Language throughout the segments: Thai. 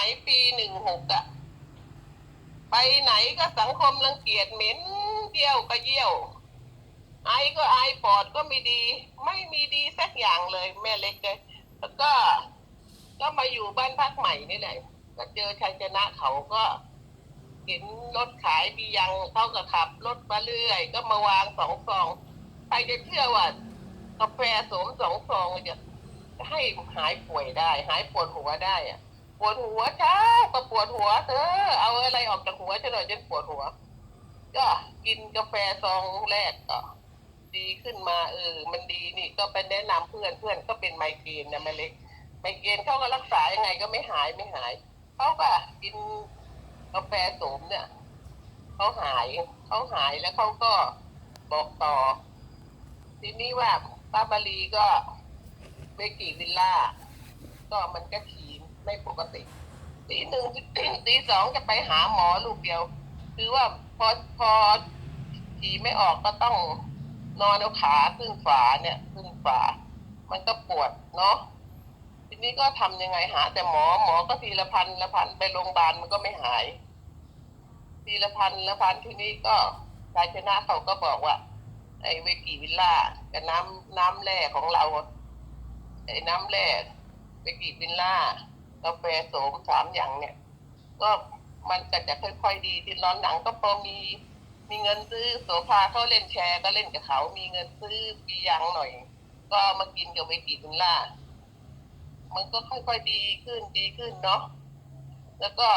มัยปีหนึ่งหกอะไปไหนก็สังคมรังเกียจเหม็นเยี่ยวก็เยี่ยว ไอก็ไอปอดก็ไม่ดี ไม่มีดีสักอย่างเลย แม่เล็กเลยแล้วก็ ก็มาอยู่บ้านพักใหม่นี่แหละก็เจอชัยชนะเขาก็เห็นรถขายบียังเขาก็ขับ รถมาเรื่อย ก็มาวางสองซองใครจะเชื่อว่ากาแฟสมสองซองจะให้หายป่วยได้ หายปวดหัวได้อะ ปวดหัวเช้าก็ปวดหัวเธอเอาอะไรออกจากหัวฉันหน่อยฉันปวดหัว ก็กินกาแฟซองแรกก็ดีขึ้นมาเออ มันดีนี่ก็ไปแนะนำเพื่อนเพื่อนก็เป็นไมเกรนนะแม่เล็กไมเกรนเขาก็รักษายังไงก็ไม่หายไม่หายเขาก็กินกาแฟสมเนี่ยเขาหายเขาหายแล้วเขาก็บอกต่อ ทีนี้ว่าป้ามารีก็เบกิวิลล่า ก็มันก็ฉีน ไม่ปกติตีหนึ่งตีสองจะไปหาหมอลูกเดียว คือว่าพอพอฉีไม่ออกก็ต้องนอนเอาขาขึ้นฝาเนี่ยขึ้นฝา มันก็ปวดเนาะทีนี้ก็ทำยังไงหา แต่หมอหมอก็ทีละพันละพันไปโรงพยาบาลมันก็ไม่หาย ทีละพันละพันทีนี้ก็ชายชนะเขาก็บอกว่า ไอ้เวกิวิลล่ากับน้ำน้ำแร่ของเราไอ้น้ำแร่เวกิวิลล่า กาแฟโสมสามอย่างเนี่ย ก็มันก็จะค่อยๆดีที่ร้อนหลังก็พอมีมีเงินซื้อโสภาเขาเล่นแชร์ก็เล่นกับเขา มีเงินซื้อปียังหน่อย ก็มากินกับเวกิวิลล่ามันก็ค่อยๆดีขึ้นดีขึ้นเนาะแล้วก็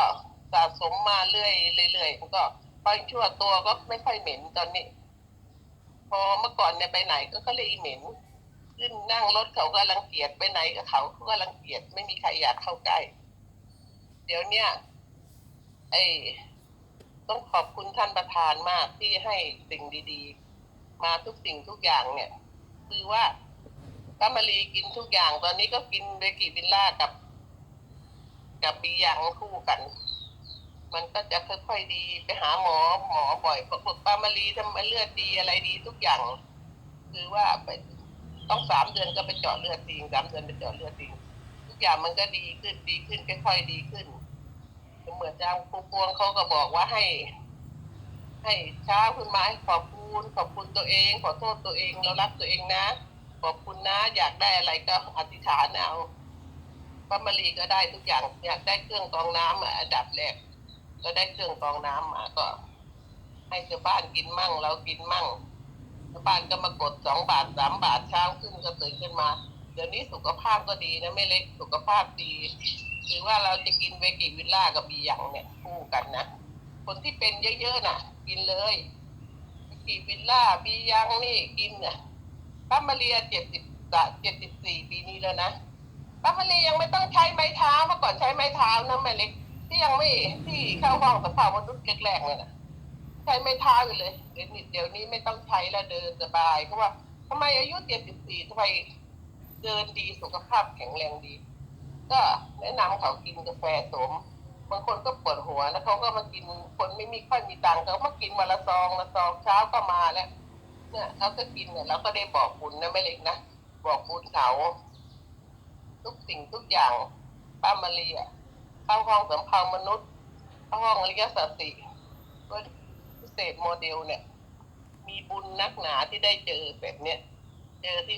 สะสมมาเรื่อยเรื่อยๆมันก็พอชั่วตัวก็ไม่ค่อยเหม็นตอนนี้ พอเมื่อก่อนเนี่ยไปไหนก็ก็เลยเหม็น ขึ้นนั่งรถเขาก็รังเกียจไปไหนก็เขาเขาก็รังเกียจไม่มีใครอยากเข้าใกล้ เดี๋ยวเนี้ยไอ้ต้องขอบคุณท่านประธานมากที่ให้สิ่งดีๆ มาทุกสิ่งทุกอย่างเนี่ย คือว่าป้ามารีกินทุกอย่าง ตอนนี้ก็กินเบกิวิลล่ากับ กับบียังคู่กัน มันก็จะค่อยๆดีไปหาหมอหมอบ่อยบอกป้ามารีทำเลือดดีอะไรดีทุกอย่าง คือว่าไป ต้องสามเดือนก็ไปเจาะเลือดจริงสามเดือนไปเจาะเลือดจริงทุกอย่างมันก็ดีขึ้นดีขึ้นค่อยๆดีขึ้นเหมือนจางครูพวงเขาก็บอกว่าให้ ให้เช้าขึ้นมาให้ขอบคุณขอบคุณตัวเอง ขอโทษตัวเองเรารักตัวเองนะ ขอบคุณนะอยากได้อะไรก็อธิษฐานเอาป้ามารีก็ได้ทุกอย่าง อยากได้เครื่องกรองน้ำอะอันดับแรกก็ได้เครื่องกรองน้ำมาก็ ให้ชาวบ้านกินมั่งเรากินมั่ง บ้านก็มากดสองบาทสามบาทเช้าขึ้นก็ตื่นขึ้นมา เดี๋ยวนี้สุขภาพก็ดีนะไม่เล็กสุขภาพดีคือว่าเราจะกินเวกิวิลล่ากับบีหยังเนี่ยคู่กันนะคนที่เป็นเยอะๆน่ะ กินเลยเวกิวิลล่าบีหยังนี่กินน่ะป้ามาเรียเจ็ดสิบเจ็ดสิบสี่ปีนี้แล้วนะป้ามาเรียยังไม่ต้องใช้ไม้เท้าเมื่อก่อนใช้ไม้เท้านะแม่เล็กที่ยังไม่ที่เข้าห้องสภาวะมนุษย์แรกๆเลยนะ ใช้ไม้เท้าอยู่เลยเดี๋ยวนี้เดี๋ยวนี้ไม่ต้องใช้แล้วเดินสบายเพราะว่าทำไมอายุเจ็ดสิบสี่ทำไมเดินดีสุขภาพแข็งแรงดี ก็แนะนำเขากินกาแฟสมบางคนก็ปวดหัวแล้วเขาก็มากินคนไม่มีค่อยมีตังค์เขามากินวันละซองละซองเช้าก็มาแล้วเนี่ยเขาก็กินเนี่ยเราก็ได้บอกบุญนะไม่เล็กนะบอกบุญเขาทุกสิ่งทุกอย่างป้ามาเรียเข้าห้องสำเภามนุษย์เข้าห้องอริยสัจ สเศษโมเดลเนี่ย มีบุญนักหนาที่ได้เจอแบบเนี้ย เจอที่